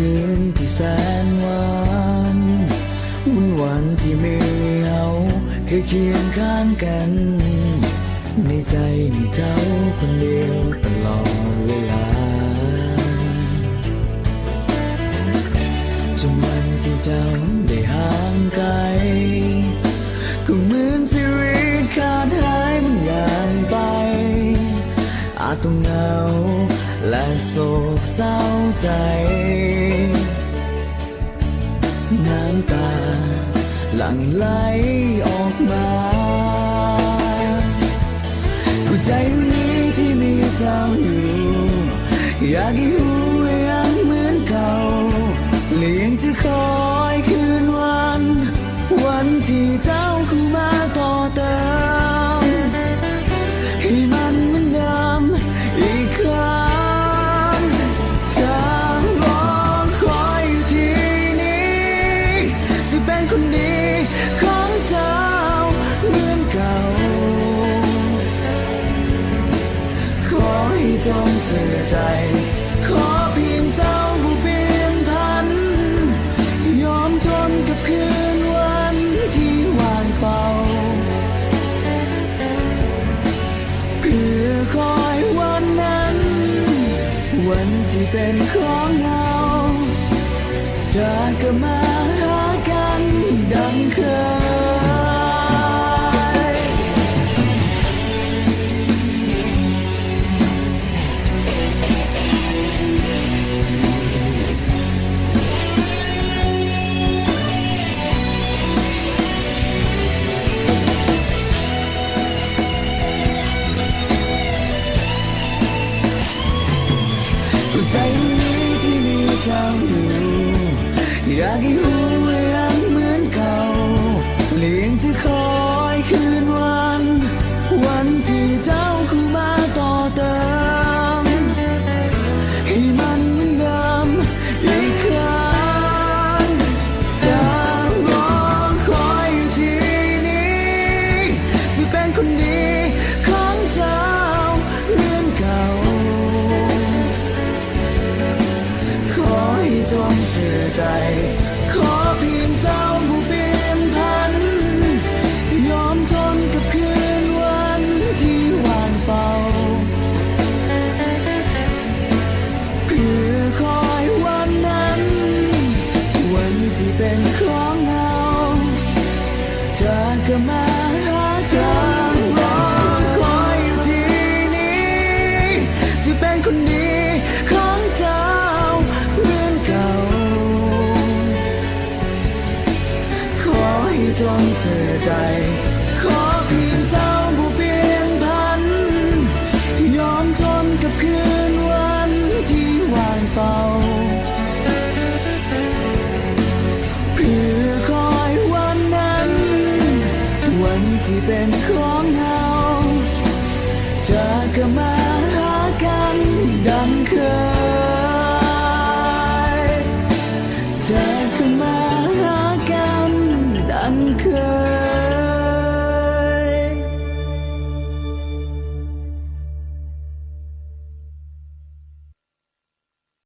คืนที่แสนหวานวุ่นวันที่มีเราเคยเคียงข้างกัน ในใจมีเจ้าคนเดียวตลอดเวลาจนวันที่เจ้าได้ห่างไกลก็เหมือนชีวิตขาดหายบางอย่างไป อาจต้องเหงา โศกเศร้าใจ น้ำตาหลั่งไหลออกมาหัวใจดวงนี้ที่มีเจ้าอยู่ อยากให้หูยังเหมือนเก่าเลี้ยงจะคอยคืนวัน วันที่เจ้าเข้ามา จงเสื่อใจ ขอเพียงเจ้าผู้เปลี่ยนพัน ยอมทนกับคืนวันที่ว่างเปล่าเพื่อคอยวันนั้น วันที่เป็นของ อ ใจ ขอเพียงเจ้าผู้เปลี่ยนพัน ยอมทนกับคืนวันที่ว่างเปล่าเพื่อคอยวันนั้น วันที่เป็นของเราจะกลับมา นที่เป็นของเราจะกลับมาหากันดังเคย